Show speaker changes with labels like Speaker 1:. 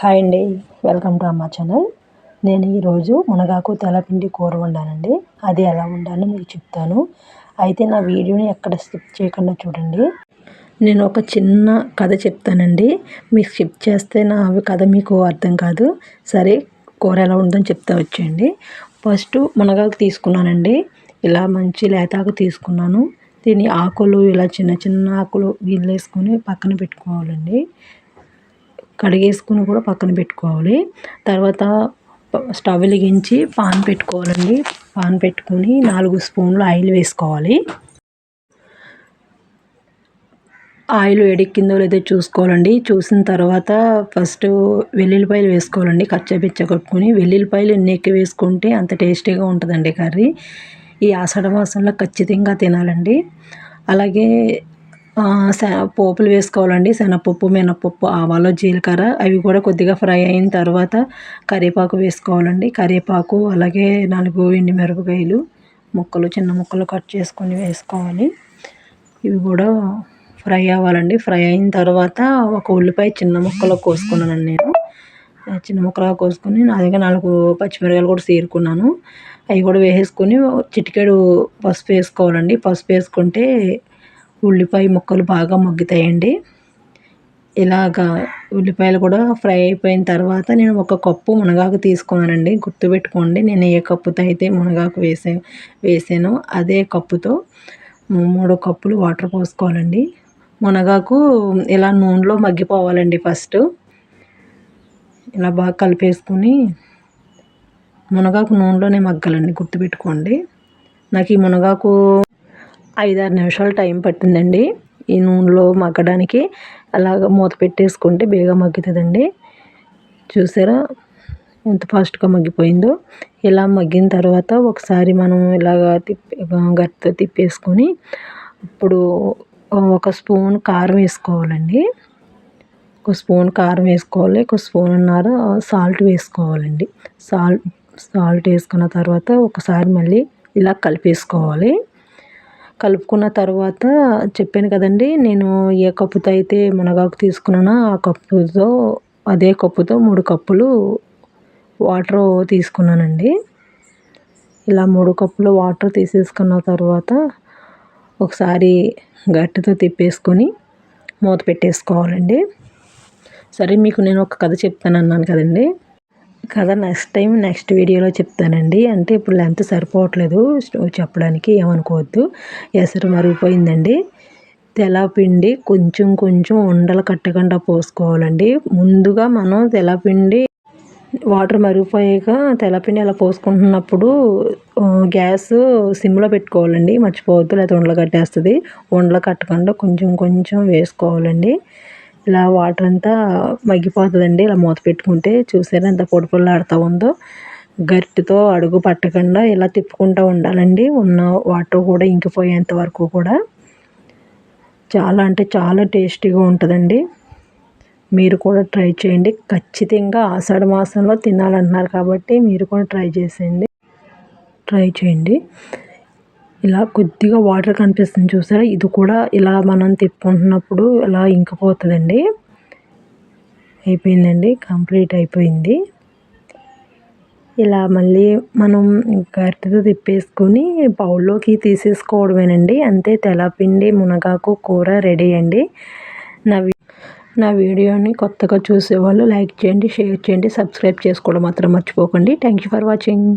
Speaker 1: hi అండి welcome to అమ్మ channel నేను ఈరోజు మునగాకు తెలపిండి కూర వండానండి అది ఎలా వండానో మీకు చెప్తాను అయితే నా వీడియోని ఎక్కడ స్కిప్ చేయకుండా చూడండి నేను ఒక చిన్న కథ చెప్తానండి మీకు స్కిప్ చేస్తే నా కథ మీకు అర్థం కాదు సరే కూర ఎలా ఉందని చెప్తా వచ్చేయండి ఫస్ట్ మునగాకు తీసుకున్నానండి ఇలా మంచి లేతాకు తీసుకున్నాను దీని ఆకులు ఇలా చిన్న చిన్న ఆకులు వీళ్ళు వేసుకొని పక్కన పెట్టుకోవాలండి కడిగేసుకుని కూడా పక్కన పెట్టుకోవాలి తర్వాత స్టవ్ వెలిగించి పాన్ పెట్టుకోవాలండి పాన్ పెట్టుకుని నాలుగు స్పూన్లు ఆయిల్ వేసుకోవాలి ఆయిల్ ఎడిక్కిందో లేదో చూసుకోవాలండి చూసిన తర్వాత ఫస్ట్ వెల్లుల్లిపాయలు వేసుకోవాలండి కచ్చపిచ్చ కట్టుకొని వెల్లుల్లిపాయలు ఎన్ని వేసుకుంటే అంత టేస్టీగా ఉంటుందండి కర్రీ ఈ ఆషాఢ మాసంలో ఖచ్చితంగా తినాలండి అలాగే పోపులు వేసుకోవాలండి శనగపప్పు మినపప్పు ఆవాలు జీలకర్ర అవి కూడా కొద్దిగా ఫ్రై అయిన తర్వాత కరివేపాకు వేసుకోవాలండి కరివేపాకు అలాగే నాలుగు మిరపకాయలు ముక్కలు చిన్న ముక్కలు కట్ చేసుకొని వేసుకోవాలి ఇవి కూడా ఫ్రై అవ్వాలండి ఫ్రై అయిన తర్వాత ఒక ఉల్లిపాయ చిన్న ముక్కలు కోసుకున్నాను నేను చిన్న ముక్కలుగా కోసుకొని నా దగ్గర నాలుగు పచ్చిమిరకాయలు కూడా చేరుకున్నాను అవి కూడా వేసేసుకొని చిటికెడు పసుపు వేసుకోవాలండి పసుపు వేసుకుంటే ఉల్లిపాయ ముక్కలు బాగా మగ్గుతాయండి ఇలాగా ఉల్లిపాయలు కూడా ఫ్రై అయిపోయిన తర్వాత నేను ఒక కప్పు మునగాకు తీసుకున్నానండి గుర్తుపెట్టుకోండి నేను ఏ కప్పుతో అయితే మునగాకు వేసే వేసానో అదే కప్పుతో మూడు కప్పులు వాటర్ పోసుకోవాలండి మునగాకు ఇలా నూనెలో మగ్గిపోవాలండి ఫస్ట్ ఇలా బాగా కలిపేసుకుని మునగాకు నూనెలోనే మగ్గాలండి గుర్తుపెట్టుకోండి నాకు ఈ మునగాకు ఐదారు నిమిషాలు టైం పట్టిందండి ఈ నూనెలో మగ్గడానికి అలాగ మూత పెట్టేసుకుంటే బేగా మగ్గుతుందండి చూసారా ఎంత ఫాస్ట్గా మగ్గిపోయిందో ఇలా మగ్గిన తర్వాత ఒకసారి మనం ఇలాగ తిప్పి గట్టితో తిప్పేసుకొని ఇప్పుడు ఒక స్పూన్ కారం వేసుకోవాలండి ఒక స్పూన్ కారం వేసుకోవాలి ఒక స్పూన్ అన్నారు సాల్ట్ వేసుకోవాలండి సాల్ట్ సాల్ట్ వేసుకున్న తర్వాత ఒకసారి మళ్ళీ ఇలా కలిపేసుకోవాలి కలుపుకున్న తర్వాత చెప్పాను కదండి నేను ఏ కప్పుతో అయితే మునగాకు తీసుకున్నానో ఆ కప్పుతో అదే కప్పుతో మూడు కప్పులు వాటర్ తీసుకున్నానండి ఇలా మూడు కప్పులు వాటర్ తీసేసుకున్న తర్వాత ఒకసారి గట్టితో తిప్పేసుకొని మూత పెట్టేసుకోవాలండి సరే మీకు నేను ఒక కథ చెప్తాను అన్నాను కదండి కథ నెక్స్ట్ టైం నెక్స్ట్ వీడియోలో చెప్తానండి అంటే ఇప్పుడు లెంత్ సరిపోవట్లేదు చెప్పడానికి ఏమనుకోవద్దు ఎసరు మరిగిపోయిందండి తెలపిండి కొంచెం కొంచెం ఉండలు కట్టకుండా పోసుకోవాలండి ముందుగా మనం తెలపిండి వాటర్ మరిగిపోయాక తెలపిండి అలా పోసుకుంటున్నప్పుడు గ్యాస్ సిమ్లో పెట్టుకోవాలండి మర్చిపోవద్దు లేకపోతే ఉండలు కట్టేస్తుంది ఉండలు కట్టకుండా కొంచెం కొంచెం వేసుకోవాలండి ఇలా వాటర్ అంతా మగ్గిపోతుందండి ఇలా మూత పెట్టుకుంటే చూసారా ఎంత పొడి పొడిలాడుతూ ఉందో గరిటెతో అడుగు పట్టకుండా ఇలా తిప్పుకుంటూ ఉండాలండి ఉన్న వాటర్ కూడా ఇంకిపోయేంత వరకు కూడా చాలా అంటే చాలా టేస్టీగా ఉంటుందండి మీరు కూడా ట్రై చేయండి ఖచ్చితంగా ఆషాఢ మాసంలో తినాలన్నారు కాబట్టి మీరు కూడా ట్రై చేసేయండి ట్రై చేయండి ఇలా కొద్దిగా వాటర్ కనిపిస్తుంది చూసారా ఇది కూడా ఇలా మనం తిప్పుకుంటున్నప్పుడు ఇలా ఇంకిపోతుందండి అయిపోయిందండి కంప్లీట్ అయిపోయింది ఇలా మళ్ళీ మనం గరిటతో తిప్పేసుకొని బౌల్లోకి తీసేసుకోవడమేనండి అంతే తెలపిండి మునగాకు కూర రెడీ అండి నా నా వీడియోని కొత్తగా చూసేవాళ్ళు లైక్ చేయండి షేర్ చేయండి సబ్స్క్రైబ్ చేసుకోవడం మాత్రం మర్చిపోకండి థ్యాంక్ ఫర్ వాచింగ్